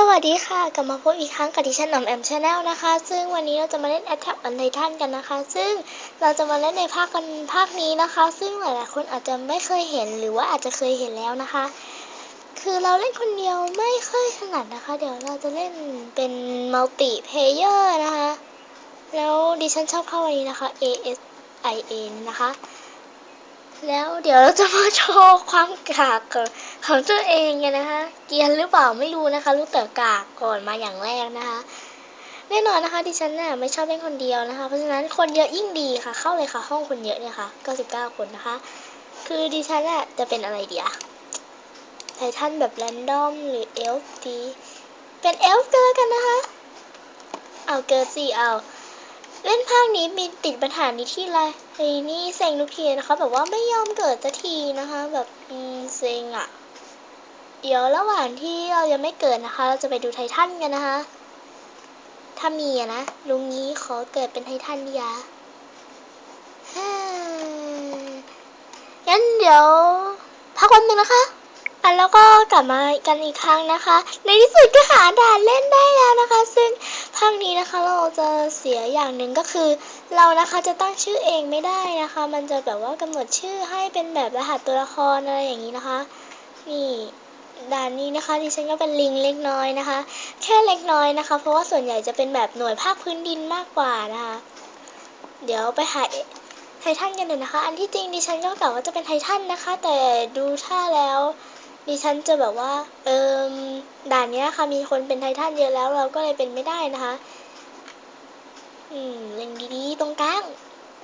สวัสดีค่ะ กลับมาพบอีกครั้งกับดิฉันหนอมแอมชาแนลนะคะ ซึ่งวันนี้เราจะมาเล่น Attack on Titan กันนะคะ ซึ่งเราจะมาเล่นในภาคกันภาคนี้นะคะ ซึ่งหลายๆคนอาจจะไม่เคยเห็นหรือว่าอาจจะเคยเห็นแล้วนะคะ คือเราเล่นคนเดียวไม่ค่อยถนัดนะคะ เดี๋ยวเราจะเล่นเป็นมัลติเพเยอร์นะคะ แล้วดิฉันชอบเข้าวันนี้นะคะ A S I A นะคะ แล้วเดี๋ยวเราจะมาโชว์ความกากของของตัวเองกันนะคะ เกียนหรือเปล่าไม่รู้นะคะ รู้แต่กากก่อนมาอย่างแรกนะคะ แน่นอนนะคะดิฉันน่ะไม่ชอบเล่นคนเดียวนะคะ เพราะฉะนั้นคนเยอะยิ่งดีค่ะ เข้าเลยค่ะห้องคนเยอะเนี่ยค่ะ99คนนะคะ คือดิฉันน่ะจะเป็นอะไรเดียไททันแบบแรนดอมหรือเอลฟ์ดี เป็นเอลฟ์ก็แล้วกันนะคะ เอาเกิร์สิเอา เล่นภาคนี้มีติดปัญหานี้ที่ไรไอ้นี่เซ็งทุกทีนะคะ แบบว่าไม่ยอมเกิดสักทีนะคะ แบบอืมเซ็งอะ่ะ เดี๋ยวระหว่างที่เรายังไม่เกิดนะคะ เราจะไปดูไททันกันนะคะ ถ้ามีอะนะ ลุงนี้ขอเกิดเป็นไททันดียาฮ่างั้นเดี๋ยวพักวันหนึ่งนะคะ อะแล้วก็กลับมากันอีกครั้งนะคะ ในที่สุดก็หาด่านเล่นได้แล้วนะคะ ซึ่งภาคนี้นะคะเราจะเสียอย่างหนึ่งก็คือ เรานะคะจะตั้งชื่อเองไม่ได้นะคะ มันจะแบบว่ากำหนดชื่อให้เป็นแบบรหัสตัวละครอะไรอย่างนี้นะคะ นี่ด่านนี้นะคะดิฉันก็เป็นลิงเล็กน้อยนะคะ แค่เล็กน้อยนะคะ เพราะว่าส่วนใหญ่จะเป็นแบบหน่วยภาคพื้นดินมากกว่านะคะ เดี๋ยวไปหาไททันกันหน่อยนะคะ อันที่จริงดิฉันก็กะว่าจะเป็นไททันนะคะ แต่ดูท่าแล้ว ดิฉันจะแบบว่า เอิมด่านเนี้ยค่ะมีคนเป็นไททันเยอะแล้วเราก็เลยเป็นไม่ได้นะคะ อืมเล็งดีๆตรงกลาง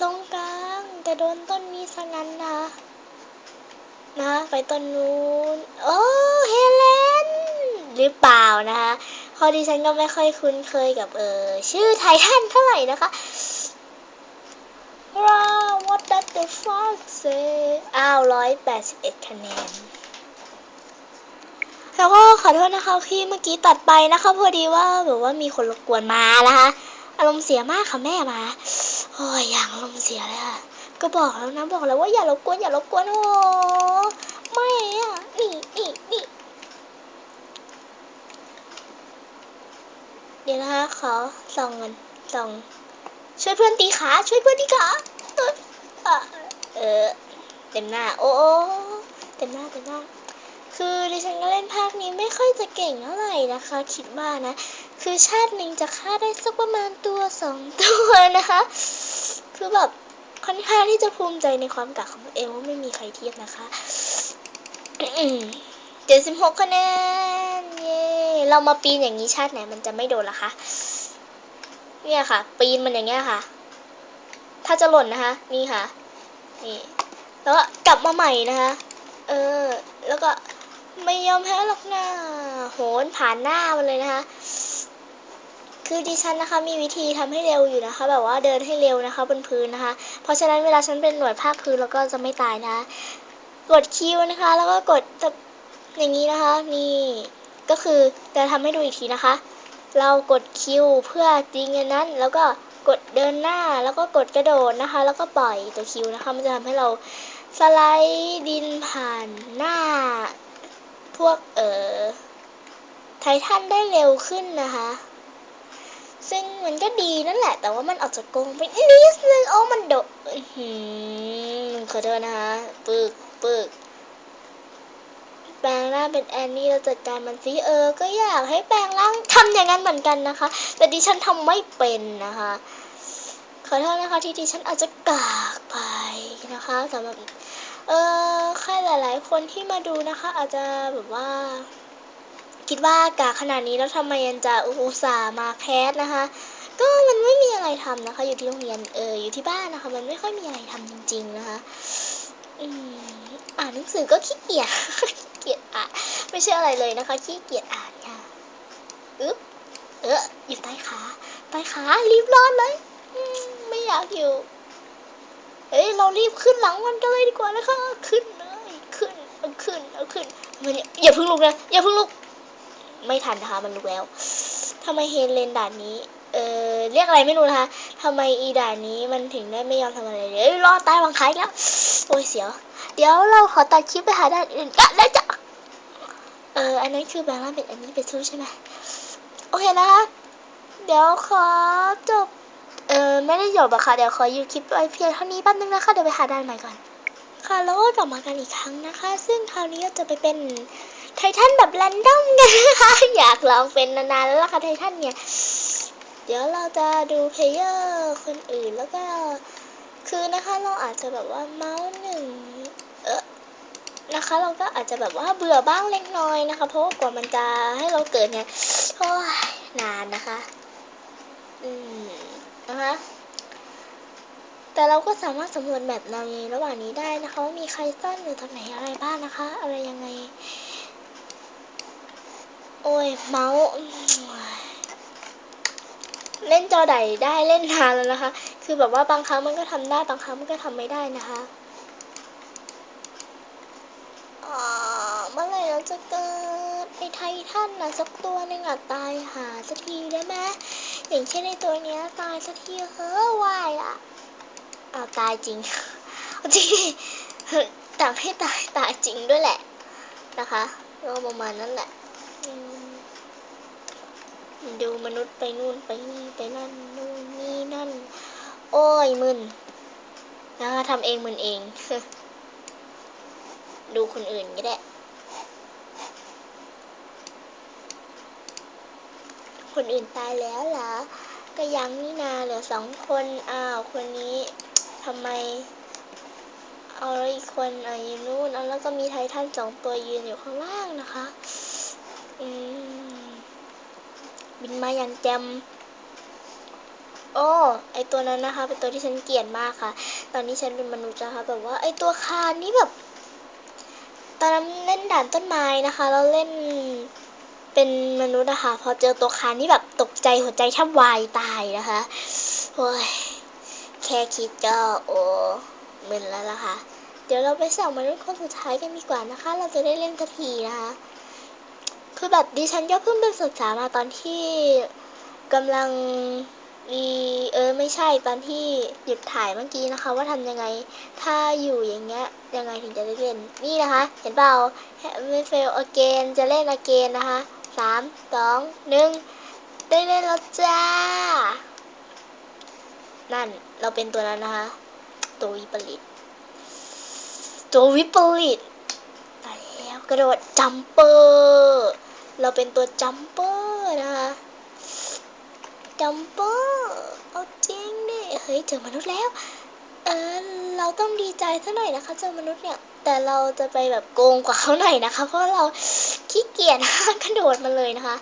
ตรงกลางแต่โดนต้นนี้ซะงั้นนะคะนะไปต้นนู้น โอ้เฮเลนหรือเปล่านะคะพราะดิฉันก็ไม่ค่อยคุ้นเคยกับเออชื่อไททันเท่าไหร่นะคะว้าว what does the fox say อ้าวร้อยแปดสิบเอ็ดคะแนน แล้วก็ขอโทษนะคะที่เมื่อกี้ตัดไปนะคะพอดีว่าแบบว่ามีคนรบกวนมานะคะ อารมณ์เสียมากค่ะแม่มาโอ้ยอย่างอารมณ์เสียเลยค่ะก็บอกแล้วนะบอกแล้วว่าอย่ารบกวนอย่ารบกวนโอ้ไม่อะนี่นี่นี่เดี๋ยวนะคะขอส่องกันส่องช่วยเพื่อนตีขาช่วยเพื่อนตีขาเออเออเต็มหน้าโอ้โอ้เต็มหน้าเต็มหน้า คือดิฉันก็เล่นภาคนี้ไม่ค่อยจะเก่งเท่าไหร่นะคะ คิดว่านะ คือชาติหนึ่งจะฆ่าได้สักประมาณตัวสองตัวนะคะ คือแบบค่อนข้างที่จะภูมิใจในความกากของตัวเองว่าไม่มีใครเทียบนะคะเจ็ดสิบหกคะแนน เย้เรามาปีนอย่างนี้ชาติไหนมันจะไม่โดนละคะ เนี่ยค่ะ ปีนมันอย่างเงี้ยค่ะ ถ้าจะหล่นนะคะ นี่ค่ะ นี่ แล้วก็กลับมาใหม่นะคะ เออ แล้วก็ ไม่ยอมแพ้หรอกนะโหนผ่านหน้ามันเลยนะคะ คือดิฉันนะคะมีวิธีทำให้เร็วอยู่นะคะ แบบว่าเดินให้เร็วนะคะบนพื้นนะคะ เพราะฉะนั้นเวลาฉันเป็นหน่วยภาคพื้นแล้วก็จะไม่ตายนะ กดคิวนะคะ แล้วก็กดแบบอย่างนี้นะคะ นี่ก็คือจะทำให้ดูอีกทีนะคะ เรากดคิวเพื่อยิงอันนั้น แล้วก็กดเดินหน้าแล้วก็กดกระโดดนะคะ แล้วก็ปล่อยตัวคิวนะคะ มันจะทำให้เราสไลด์ดินผ่านหน้า พวกเอ่อไททันได้เร็วขึ้นนะคะ ซึ่งมันก็ดีนั่นแหละ แต่ว่ามันออกจากโกงไปนิดนึงโอ้มันโดหือขอโทษนะคะ ปึกปึกแปลงร่างเป็นแอนนี่เราจัดการมันสิเออ ก็อยากให้แปลงร่างทำอย่างนั้นเหมือนกันนะคะ แต่ดิฉันทำไม่เป็นนะคะ ขอโทษนะคะที่ดิฉันอาจจะกากไปนะคะสำหรับ เออใครหลาย ๆ คนที่มาดูนะคะ อาจจะแบบว่า คิดว่ากาขนาดนี้แล้วทำไมยังจะอุตส่าห์มาแคสนะคะ ก็มันไม่มีอะไรทำนะคะ อยู่ที่โรงเรียนเอออยู่ที่บ้านนะคะ มันไม่ค่อยมีอะไรทำจริง ๆ นะคะอือ่านหนังสือก็ขี้เกียจขี้เกียจอ่านไม่ใช่อะไรเลยนะคะ ขี้เกียจอ่านค่ะอึ๊บเอออยู่ใต้ขาใต้ขารีบรอดเลยไม่อยากอยู่ เอ้ยเรารีบขึ้นหลังมันกันเลยดีกว่านะคะขึ้นเลยขึ้นเอาขึ้นเอาขึ้นมันอย่าเพิ่งลุกนะอย่าเพิ่งลุกไม่ทันนะคะมันลุกแล้วทำไมเฮเลนด่านนี้ เออเรียกอะไรไม่รู้นะคะทำไมอีด่านนี้มันถึงได้ไม่ยอมทำอะไรเลยเอ้ยรอดตายวังคายแล้วโอ้ยเสียว เดี๋ยวเราขอตัดคลิปไปหาด่านอื่นกันแล้วจ้ะเอออันนั้นคือแบงค์ล่างเป็นอันนี้เป็นสู้ใช่ไหมโอเคนะคะเดี๋ยวขอจบ เออไม่ได้จบอะค่ะ เดี๋ยวขออยู่คลิปไว้เพียงเท่านี้แป๊บนึงนะคะ เดี๋ยวไปหาด้านใหม่ก่อน ค่ะ แล้วก็กลับมากันอีกครั้งนะคะ ซึ่งคราวนี้ก็จะไปเป็นไททันแบบแรนดอมกันนะคะ อยากลองเป็นนานๆแล้วล่ะค่ะไททันเนี่ย เดี๋ยวเราจะดูเพลเยอร์คนอื่นแล้วก็ คือนะคะเราอาจจะแบบว่าเมาส์หนึ่งเออนะคะ เราก็อาจจะแบบว่าเบื่อบ้างเล็กน้อยนะคะ เพราะว่ากว่ามันจะให้เราเกิดเนี่ยโอ้ยนานนะคะ อืม นะคะแต่เราก็สามารถสำรวจแบบในระหว่างนี้ได้นะคะว่ามีใครซ่อนอยู่ตรงไหนอะไรบ้างนะคะ อะไรยังไง โอ้ยเมาส์เล่นจอใดได้เล่นนานแล้วนะคะ คือแบบว่าบางครั้งมันก็ทำได้บางครั้งมันก็ทำไม่ได้นะคะเมื่อไหร่เราจะเกิดไอ้ไททันนะสักตัวหนึ่งอะตายหาสักทีได้ไหม อย่างเช่นในตัวเนี้ยตายสักทีเฮ้อวายละเอาตายจริงจริงต่ไม่ตายตายจริงด้วยแหละ นะคะก็ประมาณนั้นแหละดูมนุษย์ไปนู่นไปนี่ไปนั่นนู่นนี่นั่น โอ้ยมึนนะคะทำเองมึนเอง ดูคนอื่นก็ได้ คนอื่นตายแล้วเหรอก็ยังนี่นาเหลือสองคนอ้าวคนนี้ทำไม เอาแล้วอีกคนอะอยู่นู่นเอาแล้วก็มีไททันสองตัวยืนอยู่ข้างล่างนะคะ อืมบินมาอย่างแจมโอ้ ไอตัวนั้นนะคะ เป็นตัวที่ฉันเกลียดมากค่ะ ตอนนี้ฉันเป็นมนุษย์นะคะ แบบว่าไอตัวคานนี่แบบ ตอนนั้นเล่นด่านต้นไม้นะคะแล้วเล่น เป็นมนุษย์นะคะพอเจอตัวคานนี่แบบตกใจหัวใจแทบวายตายนะคะโอ้ยแค่คิดก็โอ้มึนแล้วล่ะค่ะ เดี๋ยวเราไปสั่งมนุษย์คนสุดท้ายกันดีกว่านะคะ เราจะได้เล่นสักทีนะคะคือแบบดิฉันก็เพิ่งไปศึกษามาตอนที่กำลังรีเออไม่ใช่ตอนที่หยุดถ่ายเมื่อกี้นะคะ ว่าทำยังไงถ้าอยู่อย่างเงี้ยยังไงถึงจะได้เล่นนี่นะคะ เห็นเปล่าไม่เฟล again จะเล่น again นะคะ สามสองหนึ่งได้เล่นแล้วจ้า นั่นเราเป็นตัวนั้นนะคะ ตัววิปริต ตัววิปริตตายแล้วกระโดดจัมเปอร์เราเป็นตัวจัมเปอร์นะคะจัมเปอร์เอาจริงดิเฮ้ยเจอมนุษย์แล้ว เออเราต้องดีใจซะหน่อยนะคะ เจอมนุษย์เนี่ย แต่เราจะไปแบบโกงกว่าเขาหน่อยนะคะ เพราะเราขี้เกียจกระโดดมาเลยนะคะ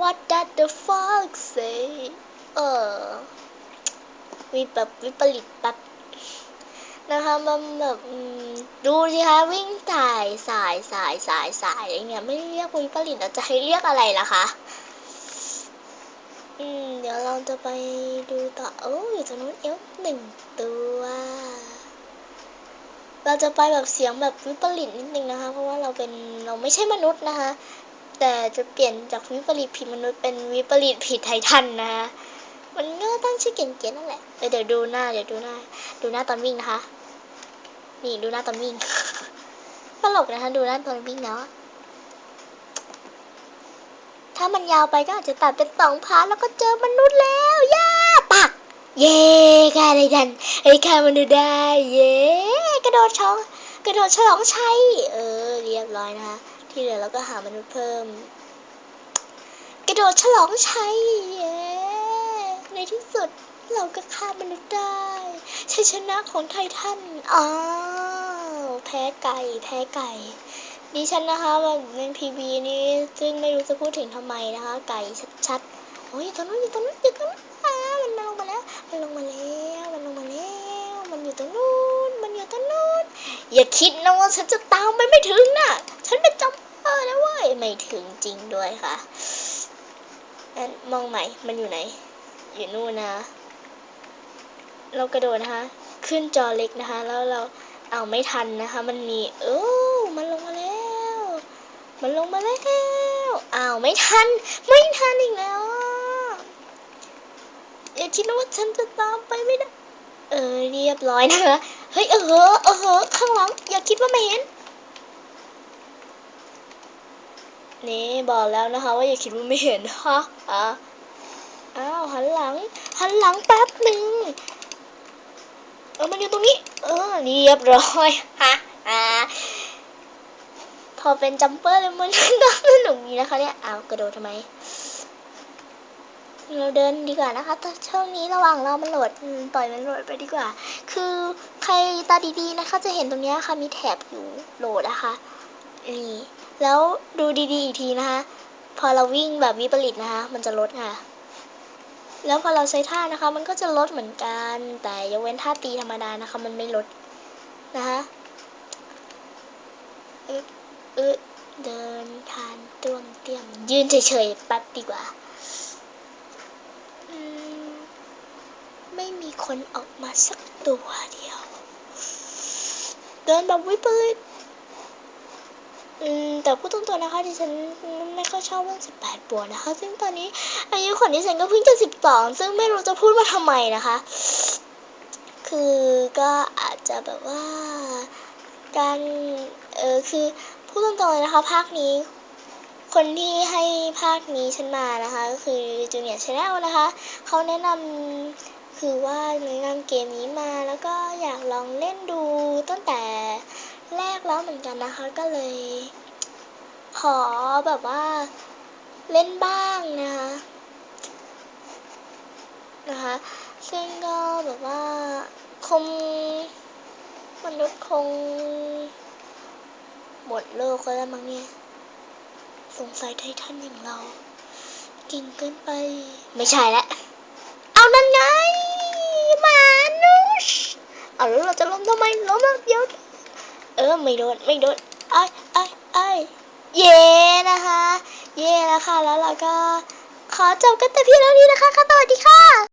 What does the fox say เออมีแบบวิปริตแบบนะคะมันแบบดูสิคะวิ่งสายสายสายสายสายอย่างเงี้ยไม่เรียกวิปริตเราจะให้เรียกอะไรล่ะคะอืมเดี๋ยวเราจะไปดูต่อโอ้อยู่ตรงนู้นเอลหนึ่งตัว เราจะไปแบบเสียงแบบวิปริตนิดนึงนะคะ เพราะว่าเราเป็นเราไม่ใช่มนุษย์นะคะ แต่จะเปลี่ยนจากวิปริตผิดมนุษย์เป็นวิปริตผิดไททันนะคะมันก็ตั้งชื่อเก๋ๆนั่นแหละเออเดี๋ยวดูหน้าเดี๋ยวดูหน้า ดูหน้าตอนวิ่งนะคะ นี่ดูหน้าตอนวิ่งตลกนะคะดูหน้าตอนวิ่งเนาะถ้ามันยาวไปก็อาจจะตัดเป็นสองพาร์ทแล้วก็เจอมนุษย์แล้วย่า เย่ค่ะอะไรดันไอ้ค่ะมันุษย์ได้ เย่กระโดดช่อง กระโดดฉลองชัยเออ เรียบร้อยนะคะ ที่เหลือเราก็หามนุษย์เพิ่ม กระโดดฉลองชัยเย่ในที่สุดเราก็ฆ่ามนุษย์ได้ชัยชนะของไททันอ้าวแพ้ไก่แพ้ไก่ดิฉันนะคะแบบในพีบีนี้ซึ่งไม่รู้จะพูดถึงทำไมนะคะ ไก่ชัดๆโอ้ยตรงนู้นอยู่ตรงนู้นอยู่ตรง อย่าคิดนะว่าฉันจะตามไปไม่ถึงน่ะ ฉันเป็นจำเออนะเว้ย ไม่ถึงจริงด้วยค่ะงั้นมองใหม่ มันอยู่ไหน อยู่นู่นนะ เรากระโดดนะคะ ขึ้นจอเล็กนะคะ แล้วเราเอาไม่ทันนะคะ มันมีเออมันลงมาแล้ว มันลงมาแล้วอ้าวไม่ทัน ไม่ทันอีกแล้วอะอย่าคิดนะว่าฉันจะตามไปไม่ได้ เออเรียบร้อยนะคะเฮ้ยเออเออเออข้างหลังอย่าคิดว่าไม่เห็นนี่บอกแล้วนะคะว่าอย่าคิดว่าไม่เห็นฮะอะอ้าวหันหลัง หันหลังแป๊บหนึ่งเออมันอยู่ตรงนี้ เออเรียบร้อยฮะอ่าพอเป็นจัมเปอร์แล้วมันก็สนุกดีนะคะเนี่ยอ้าวกระโดดทำไม เราเดินดีกว่านะคะแต่ช่วงนี้ระหว่างเรามันโหลดปล่อยมันโหลดไปดีกว่า คือใครตาดีๆนะคะ จะเห็นตรงนี้ค่ะมีแถบอยู่โหลดนะคะนี่แล้วดูดีๆอีกทีนะคะ พอเราวิ่งแบบวิปริตนะคะ มันจะลดค่ะ แล้วพอเราใช้ท่านะคะ มันก็จะลดเหมือนกัน แต่ยกเว้นท่าตีธรรมดานะคะ มันไม่ลดนะคะอึ๊บอึ๊บเดินทานต้วมเตี้ยมยืนเฉยๆแป๊บดีกว่า อืมไม่มี คนออกมาสักตัวเดียว เดินแบบวิปริตอืมแต่พูดตรงๆนะคะดิฉันไม่ค่อยชอบเรื่องสิบแปดบวกนะคะ ซึ่งตอนนี้อายุของดิฉันก็เพิ่งจะสิบสองซึ่งไม่รู้จะพูดมาทำไมนะคะ คือก็อาจจะแบบว่าการเออคือพูดตรงๆเลยนะคะภาคนี้ คนที่ให้ภาคนี้ฉันมานะคะ ก็คือจูเนียร์ชาแนลนะคะ เขาแนะนำ คือว่าแนะนำเกมนี้มาแล้วก็อยากลองเล่นดูตั้งแต่แรกแล้วเหมือนกันนะคะ ก็เลย ขอแบบว่าเล่นบ้างนะคะนะคะ ซึ่งก็แบบว่าคงมนุษย์คง หมดโลกก็แล้วมั้งเนี่ย สงสัยไททันอย่างเราเก่งเกินไป ไม่ใช่แล้ว เอานั่นไงหมานุช เอาแล้วเราจะล้มทำไมล้มแล้วเดี๋ยวเออไม่โดนไม่โดนไอ้ไอ้ไอ้เย่นะคะ เย่แล้วค่ะแล้วเราก็ขอจบกันแต่เพียงเท่านี้นะคะค่ะสวัสดีค่ะ